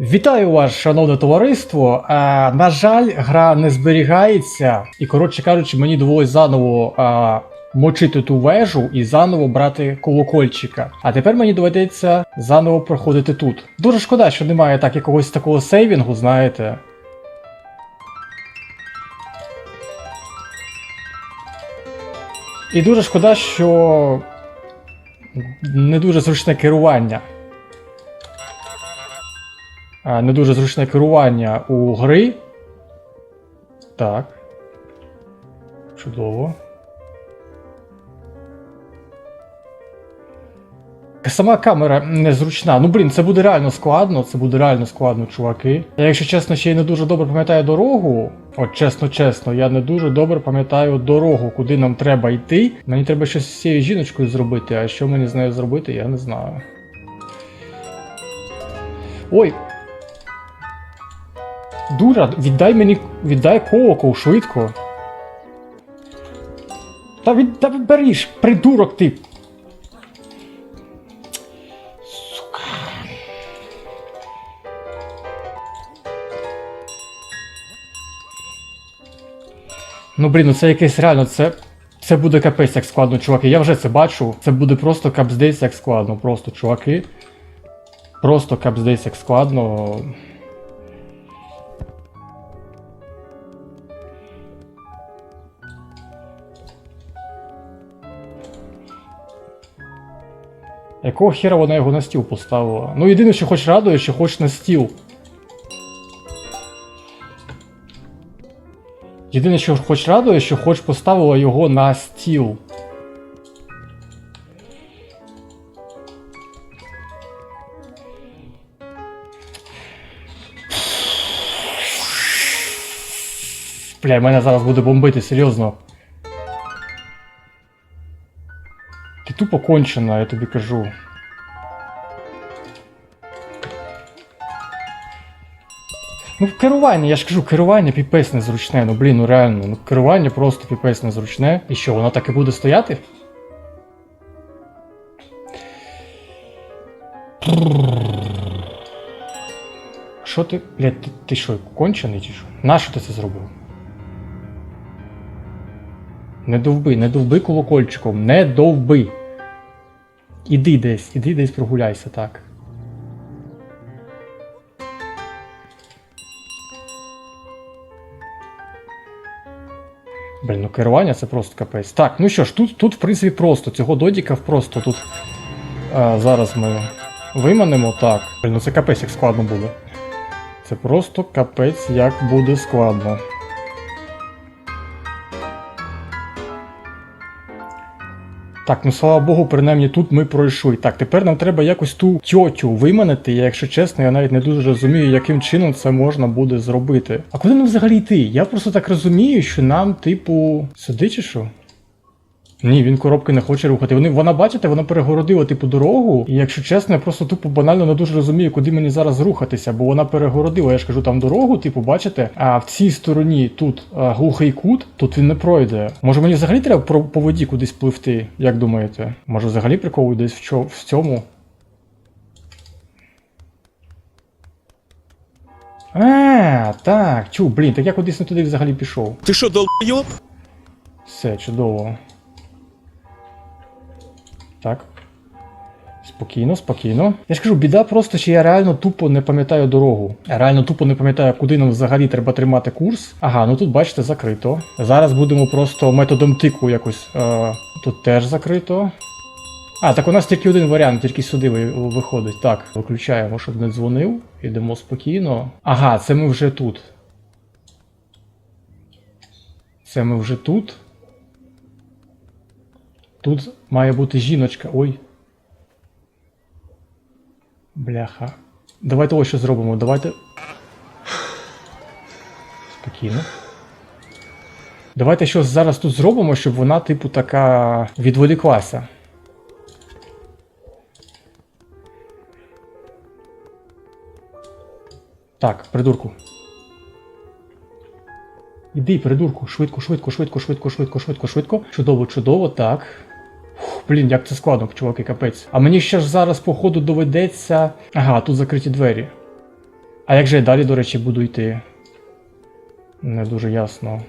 Вітаю вас, шановне товариство. Е, на жаль, гра не зберігається, і коротше кажучи, мені довелось заново е, мочити ту вежу і заново брати колокольчика. А тепер мені доведеться заново проходити тут. Дуже шкода, що немає так якогось такого сейвінгу, знаєте. І дуже шкода, що не дуже зручне керування. А, не дуже зручне керування у гри. Так. Чудово. Сама камера незручна. Ну блін, це буде реально складно, це буде реально складно, чуваки. Я, якщо чесно, ще й не дуже добре пам'ятаю дорогу. От чесно, чесно, я не дуже добре пам'ятаю дорогу, куди нам треба йти. Мені треба щось з цією жіночкою зробити, а що мені з нею зробити, я не знаю. Ой, Дура, віддай мені. Віддай колокол швидко. Та від беріш, придурок ти. Сука. Ну блін, ну це якесь реально, це. Це буде капець як складно, чуваки. Я вже це бачу. Це буде просто капздець як складно, просто чуваки. Просто капздець як складно. Якого хера вона його на стіл поставила? Ну єдине, що хоч радує, що хоч на стіл. Єдине, що хоч радує, що хоч поставила його на стіл. Бля, мене зараз буде бомбити, серйозно. Тупо кончена, я тобі кажу. Ну, керування, я ж кажу, керування піпець незручне, ну блін, ну реально, ну керування просто піпець незручне. І що, воно так і буде стояти? Що ти. Блядь, ти, ти що, кончений чи що? Нащо ти це зробив? Не довби, не довби колокольчиком, не довби. Іди десь, іди десь прогуляйся, так. Блін, ну керування це просто капець. Так, ну що ж, тут, тут в принципі просто. Цього додіка просто тут. А, зараз ми виманемо. Так. Блін, ну це капець як складно буде. Це просто капець як буде складно. Так, ну слава Богу, принаймні тут ми пройшли. Так, тепер нам треба якось ту тьотю виманити. Я, якщо чесно, я навіть не дуже розумію, яким чином це можна буде зробити. А куди нам взагалі йти? Я просто так розумію, що нам, типу, сюди чи що? Ні, він коробки не хоче рухати. Вони, вона, бачите, вона перегородила типу дорогу. І якщо чесно, я просто тупо банально не дуже розумію, куди мені зараз рухатися, бо вона перегородила, я ж кажу, там дорогу, типу, бачите, а в цій стороні тут а, глухий кут, тут він не пройде. Може мені взагалі треба по воді кудись пливти, як думаєте? Може взагалі прикол десь в, чо, в цьому? А, так, чу, блін, так я кудись не туди взагалі пішов. Ты что, долбоёб? Все, чудово. Так. Спокійно, спокійно. Я ж кажу, біда просто, що я реально тупо не пам'ятаю дорогу. Я реально тупо не пам'ятаю, куди нам взагалі треба тримати курс. Ага, ну тут бачите, закрито. Зараз будемо просто методом тику якось. Е, тут теж закрито. А, так у нас тільки один варіант, тільки сюди ви- виходить. Так, виключаємо, щоб не дзвонив. Ідемо спокійно. Ага, це ми вже тут. Це ми вже тут. Тут має бути жіночка. Ой. Бляха. Давайте ось що зробимо. Давайте. Спокійно. Давайте щось зараз тут зробимо, щоб вона, типу, така відволіклася. Так, придурку. Іди, придурку, швидко, швидко, швидко, швидко, швидко, швидко, швидко. Чудово, чудово, так. Блін, як це складно, чуваки, капець. А мені ще ж зараз, походу, доведеться. Ага, тут закриті двері. А як же я далі, до речі, буду йти? Не дуже ясно.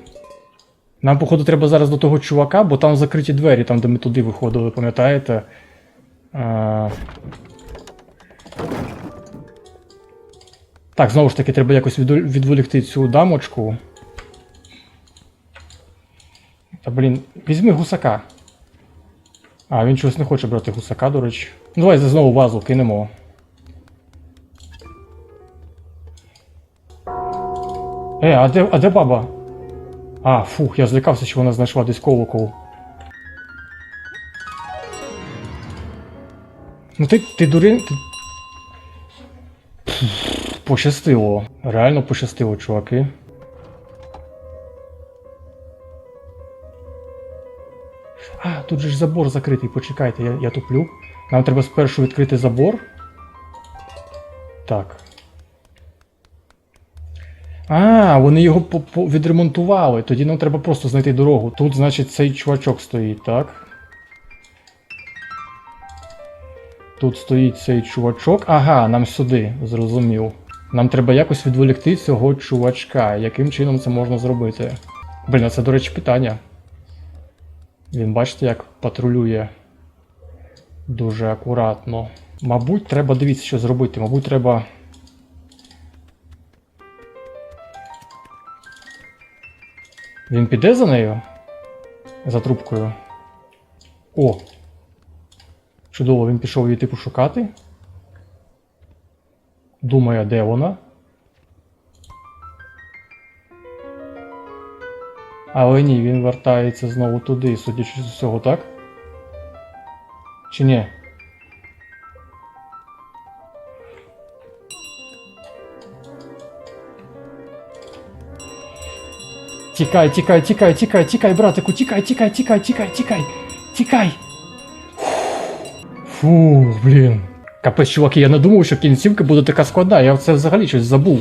Нам, походу, треба зараз до того чувака, бо там закриті двері, там, де ми туди виходили, пам'ятаєте? А... Так, знову ж таки, треба якось відволікти цю дамочку. Та блін, візьми гусака. А, він чогось не хоче брати гусака, до речі. Ну, давай знову вазу кинемо. Е, а де, а де баба? А, фух, я злякався, що вона знайшла десь колокол. Ну ти, ти дурень. Ти... Пф, Пощастило. Реально пощастило, чуваки. Тут же ж забор закритий, почекайте, я, я туплю. Нам треба спершу відкрити забор. Так. А, вони його відремонтували. Тоді нам треба просто знайти дорогу. Тут, значить, цей чувачок стоїть, так? Тут стоїть цей чувачок. Ага, нам сюди, зрозумів. Нам треба якось відволікти цього чувачка. Яким чином це можна зробити? Блін, це, до речі, питання. Він бачите, як патрулює дуже акуратно. Мабуть, треба дивіться, що зробити. Мабуть, треба. Він піде за нею? За трубкою. О! Чудово, він пішов її типу шукати. Думає, де вона. Але ні, він вертається знову туди, судячи з усього, так? Чи ні? Тікай, тікай, тікай, тікай, тікай, братику, тікай, тікай, тікай, тікай, тікай, тікай. Фу, блін. Капець, чуваки, я не думав, що кінцівка буде така складна, я це взагалі щось забув.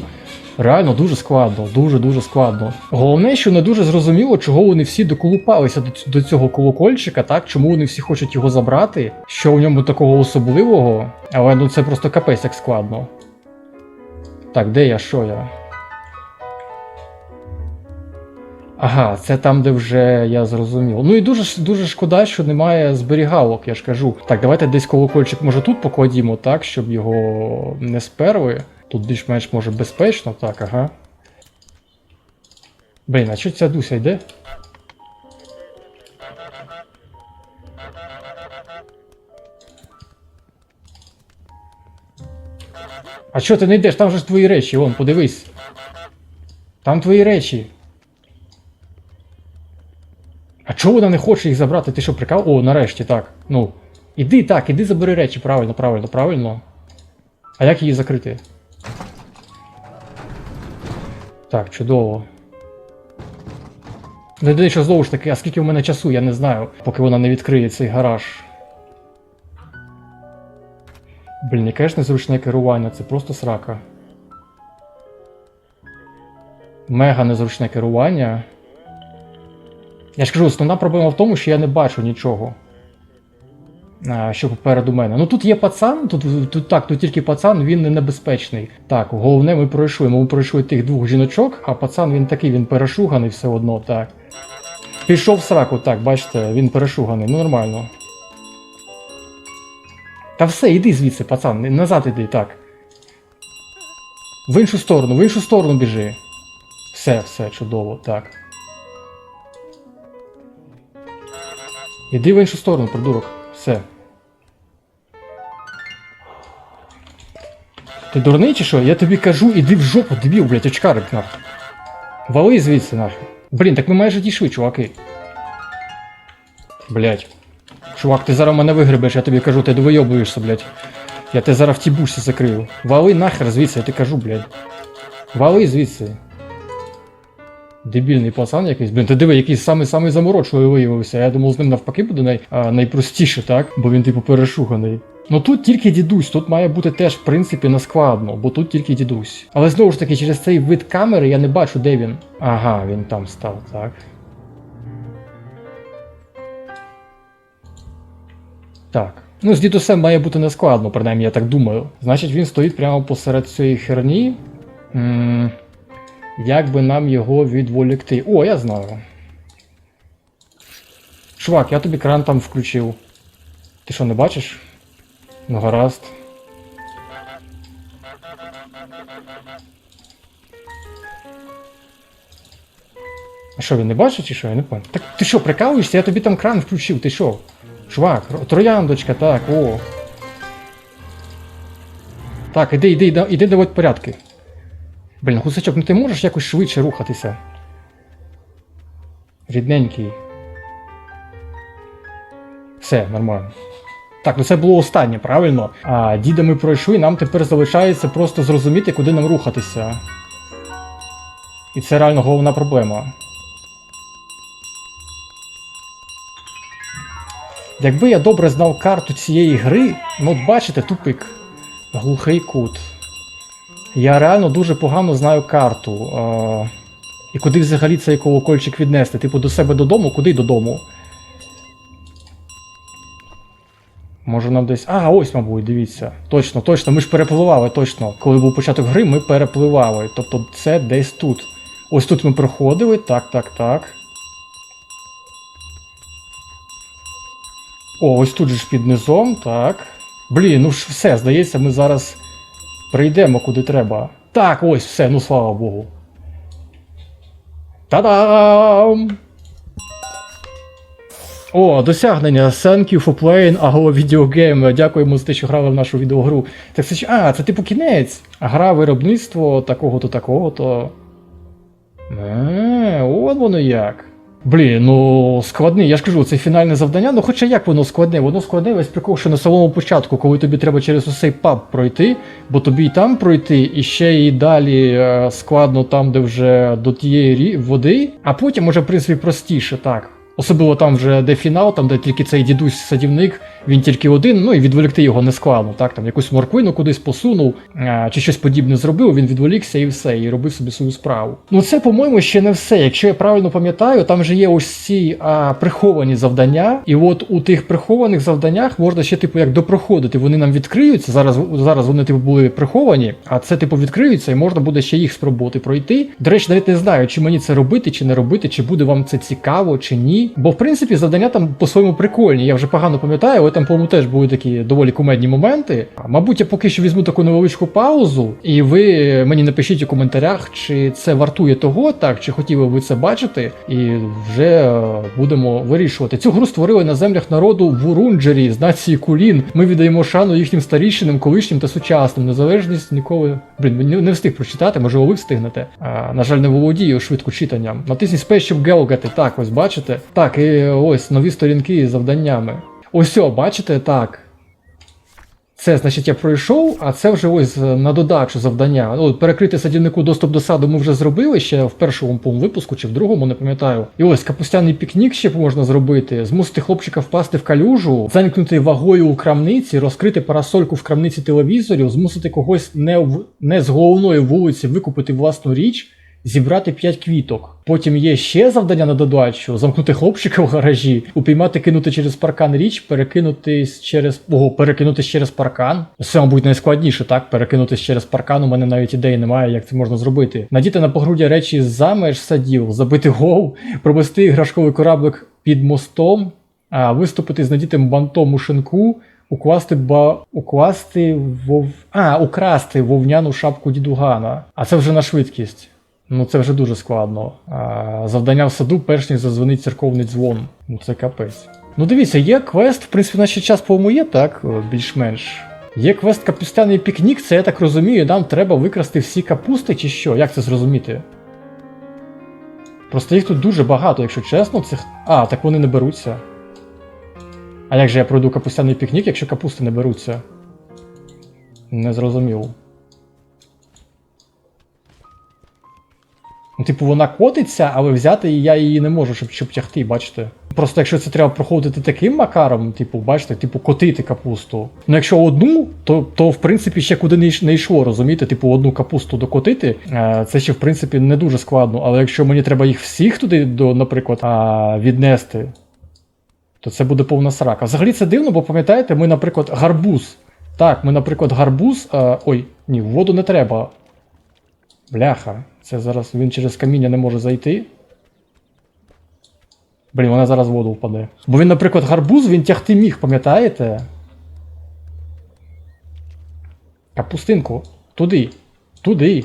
Реально дуже складно, дуже-дуже складно. Головне, що не дуже зрозуміло, чого вони всі доколупалися до, цього колокольчика, так? Чому вони всі хочуть його забрати, що в ньому такого особливого, але ну це просто капець як складно. Так, де я, що я? Ага, це там, де вже я зрозумів. Ну і дуже дуже шкода, що немає зберігалок, я ж кажу. Так, давайте десь колокольчик, може тут покладімо, так, щоб його не сперли. Тут більш-менш може безпечно, так, ага. Блін, а що ця Дуся йде? А що ти не йдеш? Там же ж твої речі, вон, подивись. Там твої речі. А чого вона не хоче їх забрати? Ти що, прикал? О, нарешті, так. Ну. Іди так, іди забери речі, правильно, правильно, правильно. А як її закрити? Так, чудово. Єдине, що знову ж таки, а скільки в мене часу, я не знаю, поки вона не відкриє цей гараж. Блін, яке ж незручне керування, це просто срака. Мега незручне керування. Я ж кажу, основна проблема в тому, що я не бачу нічого. А, що попереду мене. Ну тут є пацан, тут, тут так, тут тільки пацан, він не небезпечний. Так, головне, ми пройшли. Ми пройшли тих двох жіночок, а пацан він такий, він перешуганий все одно, так. Пішов в сраку, так, бачите, він перешуганий, ну нормально. Та все, іди звідси, пацан, назад іди, так. В іншу сторону, в іншу сторону біжи. Все, все, чудово, так. Іди в іншу сторону, придурок. Все. Ти дурний чи що? Я тобі кажу, іди в жопу, дебіл, блядь, очкарик нахуй. Вали звідси нахуй. Блін, так ми майже дійшли, чуваки. Блядь. Чувак, ти зараз мене вигребеш, я тобі кажу, ти довийобуєшся, блядь. Я тебе зараз в тій бушці закрию. Вали нахер звідси, я тобі кажу, блядь. Вали звідси. Дебільний пацан якийсь. Блін, ти диви, якийсь самий самий заморочливий виявився. Я думав, з ним навпаки буде най, а, найпростіше, так? Бо він, типу, перешуганий. Ну тут тільки дідусь, тут має бути теж, в принципі, нескладно, бо тут тільки дідусь. Але знову ж таки, через цей вид камери я не бачу, де він. Ага, він там став, так. Так. Ну, з дідусем має бути нескладно, принаймні, я так думаю. Значить, він стоїть прямо посеред цієї херні. М, Як би нам його відволікти? О, я знаю. Чувак, я тобі кран там включив. Ти що, не бачиш? Ну гаразд. А що, він не бачить чи що? Я не пам'ятаю. Так ти що, прикалуєшся? Я тобі там кран включив, ти що? Чувак, трояндочка, так, о. Так, іди, іди, іди, іди давати порядки. Блін, гусачок, ну ти можеш якось швидше рухатися? Рідненький. Все, нормально. Так, ну це було останнє, правильно? А діда ми пройшли, нам тепер залишається просто зрозуміти, куди нам рухатися. І це реально головна проблема. Якби я добре знав карту цієї гри, ну от бачите, тупик. Глухий кут. Я реально дуже погано знаю карту. А... І куди взагалі цей колокольчик віднести? Типу до себе додому, куди додому? Може нам десь. А, ось, мабуть, дивіться. Точно, точно, ми ж перепливали, точно. Коли був початок гри, ми перепливали. Тобто це десь тут. Ось тут ми проходили. Так, так, так. О, ось тут же ж під низом, так. Блін, ну ж все, здається, ми зараз прийдемо куди треба. Так, ось все, ну слава Богу. Та-дам! О, досягнення. Thank you for playing our video game. Дякуємо за те, що грали в нашу відеогру. Так це. А, це типу кінець. Гра виробництво такого-то, такого-то. Е, от воно як. Блін, ну складний, я ж кажу, це фінальне завдання, ну хоча як воно складне? Воно складне весь прикол, що на самому початку, коли тобі треба через усей паб пройти, бо тобі і там пройти, і ще і далі е, складно там, де вже до тієї води, а потім може, в принципі, простіше, так. Особливо там вже де фінал, там де тільки цей дідусь-садівник, він тільки один, ну і відволікти його не складно. Так, там якусь морквину кудись посунув, а, чи щось подібне зробив, він відволікся і все, і робив собі свою справу. Ну це, по-моєму, ще не все. Якщо я правильно пам'ятаю, там же є ось ці а, приховані завдання, і от у тих прихованих завданнях можна ще, типу, як допроходити. Вони нам відкриються. Зараз зараз вони типу були приховані, а це типу відкриються, і можна буде ще їх спробувати пройти. До речі, навіть не знаю, чи мені це робити, чи не робити, чи буде вам це цікаво, чи ні. Бо в принципі завдання там по-своєму прикольні. Я вже погано пам'ятаю, там, по-моєму, теж були такі доволі кумедні моменти. Мабуть, я поки що візьму таку невеличку паузу, і ви мені напишіть у коментарях, чи це вартує того, так, чи хотіли ви це бачити, і вже е, будемо вирішувати. Цю гру створили на землях народу в Урунджері з нації Кулін. Ми віддаємо шану їхнім старішинам, колишнім та сучасним. Незалежність ніколи. Блін, не, встиг прочитати, може ви встигнете. А, на жаль, не володію швидко читанням. Натисніть спец, щоб гелгати. Так, ось бачите. Так, і ось нові сторінки з завданнями. Ось, бачите, так. Це, значить, я пройшов, а це вже ось на додачу завдання. Ну, перекрити садівнику доступ до саду ми вже зробили ще в першому випуску чи в другому, не пам'ятаю. І ось капустяний пікнік ще можна зробити, змусити хлопчика впасти в калюжу, заникнути вагою у крамниці, розкрити парасольку в крамниці телевізорів, змусити когось не, в... не з головної вулиці викупити власну річ. Зібрати 5 квіток. Потім є ще завдання на додачу: замкнути хлопчика в гаражі, упіймати, кинути через паркан річ, перекинутись через. Ого, перекинутись через паркан. Це, мабуть, найскладніше, так? Перекинутись через паркан. У мене навіть ідеї немає, як це можна зробити. Надіти на погруддя речі за меж садів, забити гол, провести іграшковий кораблик під мостом, а, виступити з надітим бантом у шинку. Укласти ба укласти вов. А, украсти вовняну шапку дідугана. А це вже на швидкість. Ну це вже дуже складно. А, завдання в саду, перш ніж зазвонить церковний дзвон. Ну це капець. Ну дивіться, є квест, в принципі, наш час, по-моєму, є, так, більш-менш. Є квест капустяний пікнік, це я так розумію, нам треба викрасти всі капусти чи що? Як це зрозуміти? Просто їх тут дуже багато, якщо чесно, цих. А, так вони не беруться. А як же я пройду капустяний пікнік, якщо капусти не беруться? Не зрозумів. Ну, типу, вона котиться, але взяти я її не можу, щоб, щоб тягти, бачите. Просто якщо це треба проходити таким макаром, типу, бачите, типу, котити капусту. Ну якщо одну, то, то в принципі ще куди не йшло, розумієте? Типу, одну капусту докотити, е, це ще в принципі не дуже складно. Але якщо мені треба їх всіх туди, до, наприклад, віднести, то це буде повна срака. Взагалі це дивно, бо пам'ятаєте, ми, наприклад, гарбуз. Так, ми, наприклад, гарбуз. Ой, ні, воду не треба. Бляха, це зараз він через каміння не може зайти. Блін, вона зараз в воду впаде. Бо він, наприклад, гарбуз він тягти міг, пам'ятаєте? Капустинку. Туди. Туди.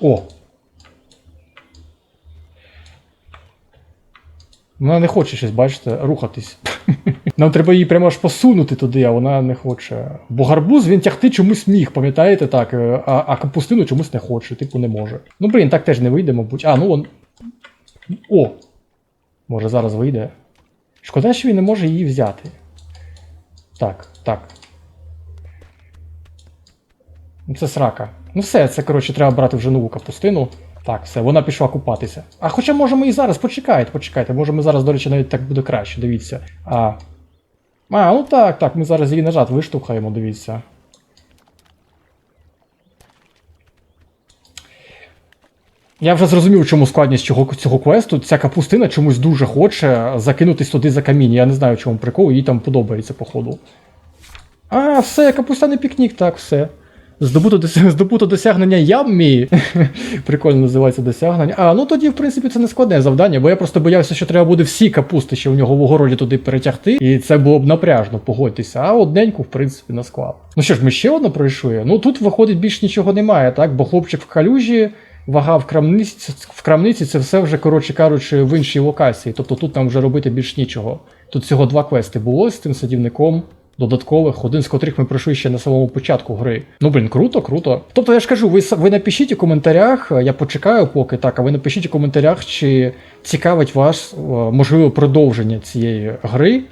О. Вона не хоче щось, бачите, рухатись. Нам треба її прямо аж посунути туди, а вона не хоче. Бо гарбуз він тягти чомусь міг, пам'ятаєте так, е, а, а капустину чомусь не хоче, типу не може. Ну блін, так теж не вийде, мабуть. А, ну он. О! Може зараз вийде. Шкода, що він не може її взяти. Так, так. Ну, Це срака. Ну все, це, коротше, треба брати вже нову капустину. Так, все, вона пішла купатися. А хоча можемо і зараз, почекайте, почекайте. Може ми зараз, до речі, навіть так буде краще, дивіться. А, а ну так, так, ми зараз її назад виштовхаємо, дивіться. Я вже зрозумів, чому складність цього, цього квесту. Ця капустина чомусь дуже хоче закинутись туди за камінь. Я не знаю, чому прикол, їй там подобається, походу. А, все, капустяний пікнік, так, все. Здобуто, здобуто досягнення яммі. Прикольно називається досягнення. А, ну тоді, в принципі, це не складне завдання, бо я просто боявся, що треба буде всі капусти, що в нього в огороді туди перетягти, і це було б напряжно, погодьтеся. А одненьку, в принципі, на склад. Ну що ж, ми ще одне пройшли. Ну тут виходить більш нічого немає, так? Бо хлопчик в калюжі. Вага в крамниці, в крамниці це все вже, коротше кажучи, в іншій локації. Тобто тут нам вже робити більш нічого. Тут всього два квести було з цим садівником, додаткових, один з котрих ми пройшли ще на самому початку гри. Ну, блін, круто, круто. Тобто, я ж кажу, ви, ви напишіть у коментарях, я почекаю поки так, а ви напишіть у коментарях, чи цікавить вас е, можливе продовження цієї гри.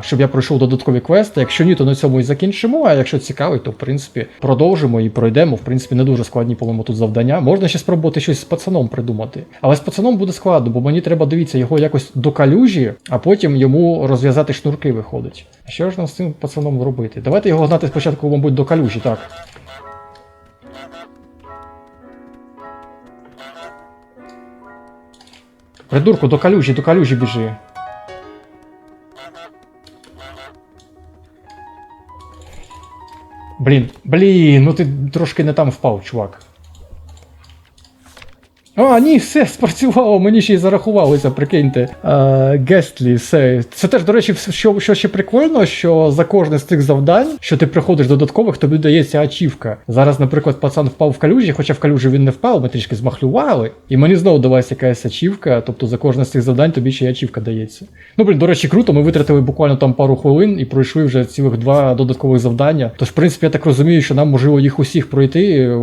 Щоб я пройшов додаткові квести. Якщо ні, то на цьому і закінчимо. А якщо цікавить, то в принципі продовжимо і пройдемо. В принципі, не дуже складні, по-моєму, тут завдання. Можна ще спробувати щось з пацаном придумати. Але з пацаном буде складно, бо мені треба дивіться його якось до калюжі, а потім йому розв'язати шнурки виходить. Що ж нам з цим пацаном робити? Давайте його гнати спочатку, мабуть, до калюжі, так. Придурку, до калюжі, до калюжі біжи. Блін, блін, ну ти трошки не там впав, чувак. А, ні, все спрацювало, мені ще й зарахувалося, прикиньте. Гестлі, все. Це теж, до речі, що, що ще прикольно, що за кожне з цих завдань, що ти приходиш додаткових, тобі дається ачівка. Зараз, наприклад, пацан впав в калюжі, хоча в калюжі він не впав, ми трішки змахлювали, і мені знову далась якась ачівка, тобто за кожне з цих завдань тобі ще й ачівка дається. Ну, блін, до речі, круто, ми витратили буквально там пару хвилин і пройшли вже цілих два додаткових завдання. Тож, в принципі, я так розумію, що нам можливо їх усіх пройти.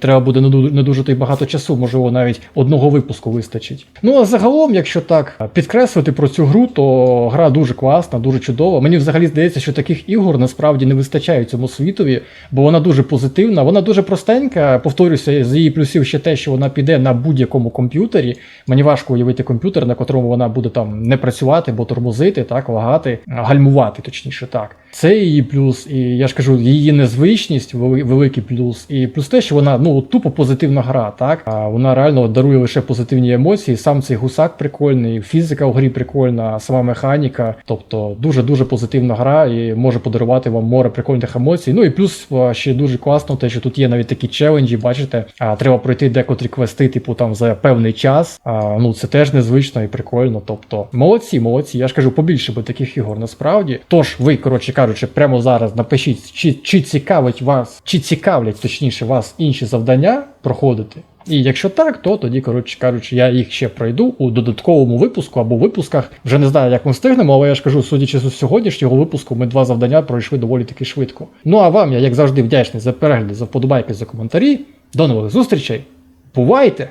Треба буде не дуже багато часу, можливо, навіть одного випуску вистачить. Ну а загалом, якщо так підкреслити про цю гру, то гра дуже класна, дуже чудова. Мені взагалі здається, що таких ігор насправді не вистачає цьому світові, бо вона дуже позитивна, вона дуже простенька. Повторюся, з її плюсів ще те, що вона піде на будь-якому комп'ютері. Мені важко уявити комп'ютер, на котрому вона буде там не працювати, бо тормозити, так, лагати, гальмувати, точніше так. Це її плюс, і я ж кажу, її незвичність великий плюс. І плюс те, що вона ну тупо позитивна гра, так а вона реально дарує лише позитивні емоції. Сам цей гусак прикольний, фізика в грі прикольна, сама механіка. Тобто дуже дуже позитивна гра і може подарувати вам море прикольних емоцій. Ну і плюс ще дуже класно, те, що тут є навіть такі челенджі, бачите, а, треба пройти декотрі квести, типу там за певний час. А, ну це теж незвично і прикольно. Тобто, молодці, молодці. Я ж кажу, побільше би таких ігор насправді. Тож ви, коротше кажучи, прямо зараз напишіть, чи, чи цікавить вас, чи цікавлять точніше вас інші завдання проходити. І якщо так, то тоді, коротше кажучи, я їх ще пройду у додатковому випуску або випусках. Вже не знаю, як ми встигнемо, але я ж кажу, судячи з сьогоднішнього випуску, ми два завдання пройшли доволі таки швидко. Ну а вам я, як завжди, вдячний за перегляди, за вподобайки, за коментарі. До нових зустрічей. Бувайте!